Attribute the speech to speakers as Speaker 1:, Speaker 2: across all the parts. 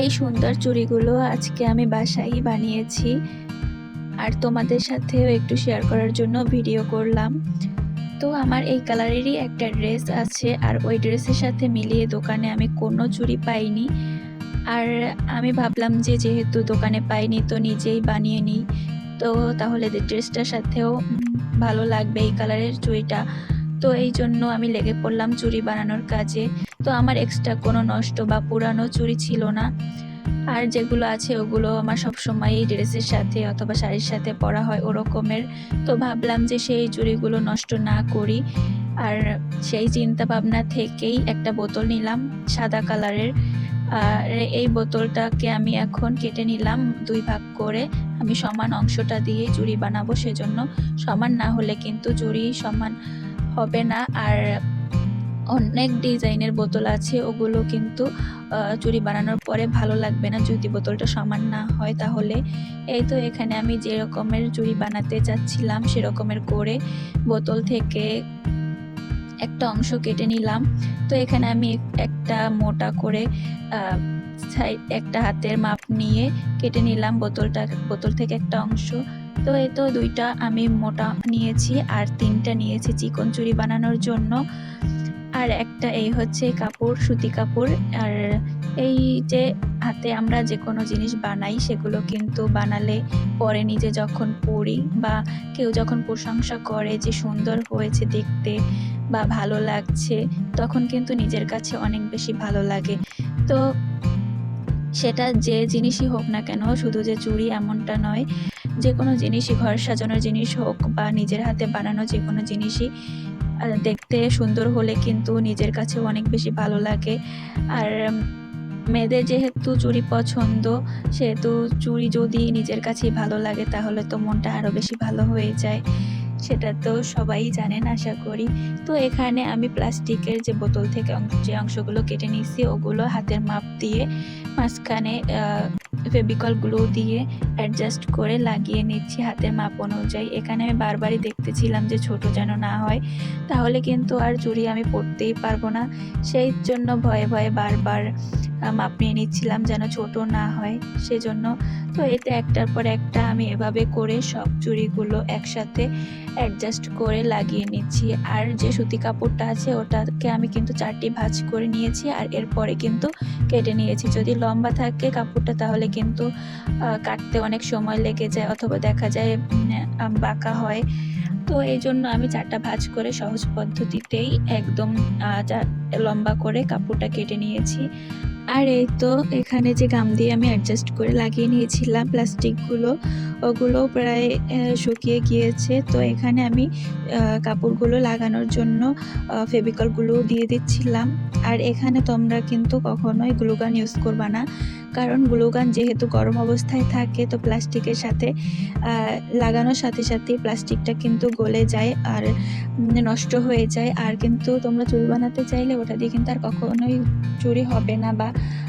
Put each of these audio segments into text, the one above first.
Speaker 1: এই সুন্দর চুড়িগুলো আজকে আমি বাসায় বানিয়েছি। আর তোমাদের সাথেও একটু শেয়ার করার জন্য ভিডিও করলাম। তো আমার এই কালারেরই একটা ড্রেস আছে, আর ওই ড্রেসের সাথে মিলিয়ে দোকানে আমি কোনো চুড়ি পাইনি। আর আমি ভাবলাম যে যেহেতু দোকানে পাইনি তো নিজেই বানিয়ে নিই। তো তাহলে ড্রেসটার সাথেও ভালো লাগবে এই কালারের চুড়িটা। তো এই জন্য আমি লেগে পড়লাম চুড়ি বানানোর কাজে। তো আমার এক্সট্রা কোনো নষ্ট বা পুরানো চুড়ি ছিল না। আর যেগুলো আছে ওগুলো আমার সবসময় ড্রেসের সাথে অথবা শাড়ির সাথে পরা হয় ওরকমের। তো ভাবলাম যে সেই চুড়িগুলো নষ্ট না করি। আর সেই চিন্তা ভাবনা থেকেই একটা বোতল নিলাম সাদা কালারের। আর এই বোতলটাকে আমি এখন কেটে নিলাম দুই ভাগ করে। আমি সমান অংশটা দিয়ে চুড়ি বানাবো সেজন্য। সমান না হলে কিন্তু চুড়ি সমান হবে না। আর অনেক ডিজাইনের বোতল আছে, ওগুলো কিন্তু চুড়ি বানানোর পরে ভালো লাগবে না। যদি বোতলটা সমান না হয় তাহলে। এই তো এখানে আমি যে রকমের চুড়ি বানাতে চাচ্ছিলাম, সেরকমের করে বোতল থেকে একটা অংশ কেটে নিলাম। তো এখানে আমি একটা মোটা করে একটা হাতের মাপ নিয়ে কেটে নিলাম বোতলটা, বোতল থেকে একটা অংশ। তো এই তো দুইটা আমি মোটা নিয়েছি আর তিনটা নিয়েছি চিকন চুরি বানানোর জন্য। আর একটা এই হচ্ছে কাপড়, সুতি কাপড়। আর এই যে হাতে আমরা যে কোনো জিনিস বানাই, সেগুলো কিন্তু বানালে পরে নিজে যখন পরি বা কেউ যখন প্রশংসা করে যে সুন্দর হয়েছে দেখতে বা ভালো লাগছে, তখন কিন্তু নিজের কাছে অনেক বেশি ভালো লাগে। তো সেটা যে জিনিসই হোক না কেন, শুধু যে চুড়ি এমনটা নয়, যে কোনো জিনিসই, ঘর সাজানোর জিনিস হোক বা নিজের হাতে বানানো যে কোনো জিনিসই দেখতে সুন্দর হলে কিন্তু নিজের কাছে অনেক বেশি ভালো লাগে। আর মেয়েদের যেহেতু চুড়ি পছন্দ, সেহেতু চুড়ি যদি নিজের কাছেই ভালো লাগে, তাহলে তো মনটা আরও বেশি ভালো হয়ে যায়। সেটা তো সবাই জানেন, আশা করি। তো এখানে আমি প্লাস্টিকের যে বোতল থেকে যে অংশগুলো কেটে নিয়েছি, ওগুলো হাতের মাপ দিয়ে মাঝখানে ফেবিকল গ্লু দিয়ে অ্যাডজাস্ট করে লাগিয়ে নিচ্ছি হাতের মাপ অনুযায়ী। এখানে আমি বারবারই দেখতেছিলাম যে ছোট যেন না হয়। তাহলে কিন্তু আর চুড়ি আমি পরতেই পারব না। সেই জন্য ভয়ে ভয়ে বারবার মাপ নিয়ে নিচ্ছিলাম যেন ছোট না হয় সেজন্য। তো এতে একটার পর একটা আমি এভাবে করে সব চুড়িগুলো একসাথে অ্যাডজাস্ট করে লাগিয়ে নিচ্ছি। আর যে সুতি কাপড়টা আছে ওটাকে আমি কিন্তু চারটি ভাঁজ করে নিয়েছি আর এরপরে কিন্তু কেটে নিয়েছি। যদি লম্বা থাকে কাপড়টা তাহলে কিন্তু কাটতে অনেক সময় লেগে যায় অথবা দেখা যায় বাঁকা হয়। তো এই জন্য আমি চারটা ভাঁজ করে সহজ পদ্ধতিতেই একদম লম্বা করে কাপড়টা কেটে নিয়েছি। আর এই তো এখানে যে গাম দিয়ে আমি অ্যাডজাস্ট করে লাগিয়ে নিয়েছিলাম প্লাস্টিকগুলো ওগুলো প্রায় শুকিয়ে গিয়েছে। তো এখানে আমি কাপড়গুলো লাগানোর জন্য ফেবিকলগুলো দিয়ে দিচ্ছিলাম। আর এখানে তোমরা কিন্তু কখনোই গ্লুগান ইউজ করবা না। কারণ গ্লুগান যেহেতু গরম অবস্থায় থাকে, তো প্লাস্টিকের সাথে লাগানোর সাথে সাথে প্লাস্টিকটা কিন্তু গলে যায় আর নষ্ট হয়ে যায়। আর কিন্তু তোমরা চুড়ি বানাতে চাইলে ওটা দিয়ে কিন্তু আর কখনোই চুরি হবে না বা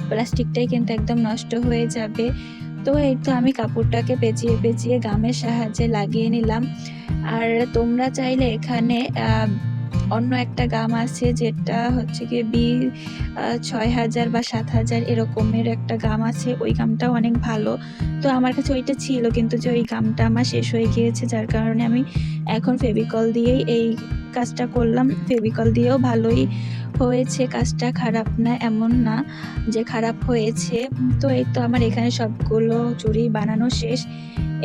Speaker 1: প্লাস্টিকটাই কিন্তু একদম নষ্ট হয়ে যাবে। তো এই তো আমি কাপড়টাকে পেঁচিয়ে পেঁচিয়ে গামের সাহায্যে লাগিয়ে নিলাম। আর তোমরা চাইলে এখানে অন্য একটা গাম আছে যেটা হচ্ছে গিয়ে বি ছয় হাজার বা সাত হাজার এরকমের একটা গাম আছে। ওই গামটাও অনেক ভালো। তো আমার কাছে ওইটা ছিল, কিন্তু যে ওই গামটা আমার শেষ হয়ে গিয়েছে, যার কারণে আমি এখন ফেভিকল দিয়েই এই কাজটা করলাম। ফেভিকল দিয়েও ভালোই হয়েছে, কাজটা খারাপ না, এমন না যে খারাপ হয়েছে। তো এই তো আমার এখানে সবগুলো চুড়ি বানানো শেষ।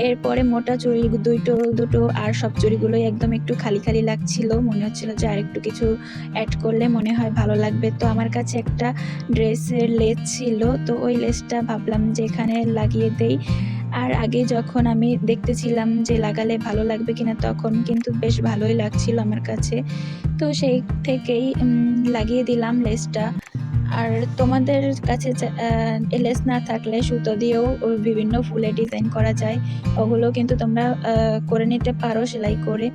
Speaker 1: এরপরে মোটা চুড়ি দুইটো, দুটো আর সব চুড়িগুলোই একদম একটু খালি খালি লাগছিল। মনে হচ্ছিল যে আর একটু কিছু অ্যাড করলে মনে হয় ভালো লাগবে। তো আমার কাছে একটা ড্রেসের লেস ছিল, তো ওই লেসটা ভাবলাম যে এখানে লাগিয়ে দেই। আর আগে যখন আমি দেখতেছিলাম যে লাগালে ভালো লাগবে কিনা তখন কিন্তু বেশ ভালোই লাগছিল আমার কাছে। তো সেই থেকেই লাগিয়ে দিলাম লেসটা। আর তোমাদের কাছে যা- লেস না থাকলে সুতো দিয়েও বিভিন্ন ফুলের ডিজাইন করা যায়। ওগুলো কিন্তু তোমরা করে নিতে পারো সেলাই করে।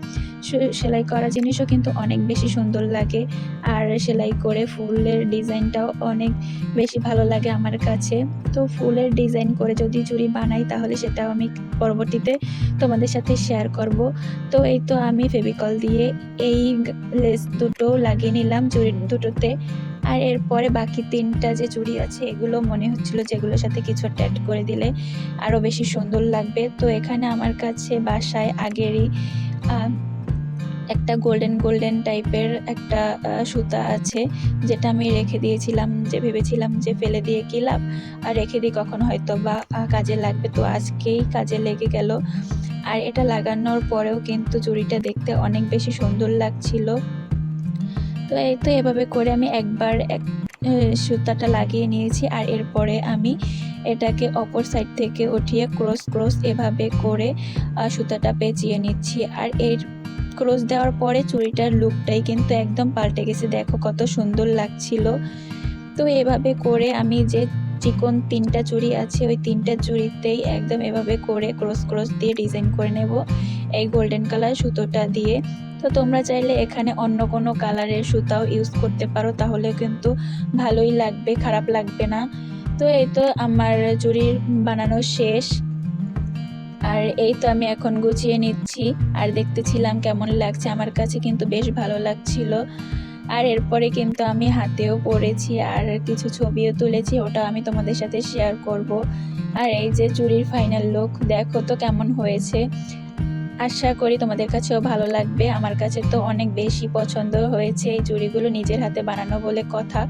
Speaker 1: সেলাই করা জিনিসও কিন্তু অনেক বেশি সুন্দর লাগে। আর সেলাই করে ফুলের ডিজাইনটাও অনেক বেশি ভালো লাগে আমার কাছে। তো ফুলের ডিজাইন করে যদি চুড়ি বানাই তাহলে সেটাও আমি পরবর্তীতে তোমাদের সাথে শেয়ার করব। তো এই তো আমি ফেভিকল দিয়ে এই লেস দুটো লাগিয়ে নিলাম চুড়ি দুটোতে। আর এরপরে বাকি তিনটা যে চুড়ি আছে, এগুলো মনে হচ্ছিল যেগুলোর সাথে কিছু অ্যাড করে দিলে আরও বেশি সুন্দর লাগবে। তো এখানে আমার কাছে বাসায় আগেরই একটা গোল্ডেন গোল্ডেন টাইপের একটা সুতা আছে, যেটা আমি রেখে দিয়েছিলাম, যে ভেবেছিলাম যে ফেলে দিয়ে কি লাভ? আর রেখে দিই কখন হয়তো বা কাজে লাগবে। তো আজকেই কাজে লেগে গেল। আর এটা লাগানোর পরেও কিন্তু চুড়িটা দেখতে অনেক বেশি সুন্দর লাগছিল। তো এই তো এভাবে করে আমি একবার এক সুতাটা লাগিয়ে নিয়েছি আর এরপরে আমি এটাকে অপর সাইড থেকে উঠিয়ে ক্রস ক্রস এভাবে করে সুতাটা পেঁচিয়ে নিচ্ছি। আর এর ক্রস দেওয়ার পরে চুড়িটার লুকটাই কিন্তু একদম পাল্টে গেছে। দেখো কত সুন্দর লাগছিল। তো এভাবে করে আমি যে চিকন তিনটা চুড়ি আছে, ওই তিনটা চুড়িতেই একদম এভাবে করে ক্রস ক্রস দিয়ে ডিজাইন করে নেব। এই গোল্ডেন কালার সুতোটা দিয়ে। তো তোমরা চাইলে এখানে অন্য কোনো কালারের সুতাও ইউজ করতে পারো, তাহলে কিন্তু ভালোই লাগবে, খারাপ লাগবে না। তো এই তো আমার চুড়ি বানানো শেষ। আর এই তো আমি এখন গুছিয়ে নিচ্ছি, আর দেখতেছিলাম কেমন লাগছে, আমার কাছে কিন্তু বেশ ভালো লাগছিল। আর এরপরে কিন্তু আমি হাতেও পরেছি, আর কিছু ছবিও তুলেছি ওটা আমি তোমাদের সাথে শেয়ার করব। আর এই যে চুরির ফাইনাল লুক দেখো তো কেমন হয়েছে। আশা করি তোমাদের কাছেও ভালো লাগবে। আমার কাছে তো অনেক বেশি পছন্দ হয়েছে এই চুড়িগুলো নিজের হাতে বানানো বলে কথা।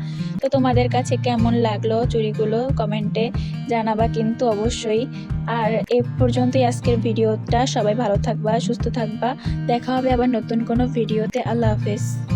Speaker 1: তো তোমাদের কাছে কেমন লাগল চুড়িগুলো? কমেন্টে জানাবা কিন্তু অবশ্যই। আর এ পর্যন্তই আজকের ভিডিওটা। সবাই ভালো থাকবা, সুস্থ থাকবা। দেখা হবে আবার নতুন কোনো ভিডিওতে। আল্লাহ হাফেজ।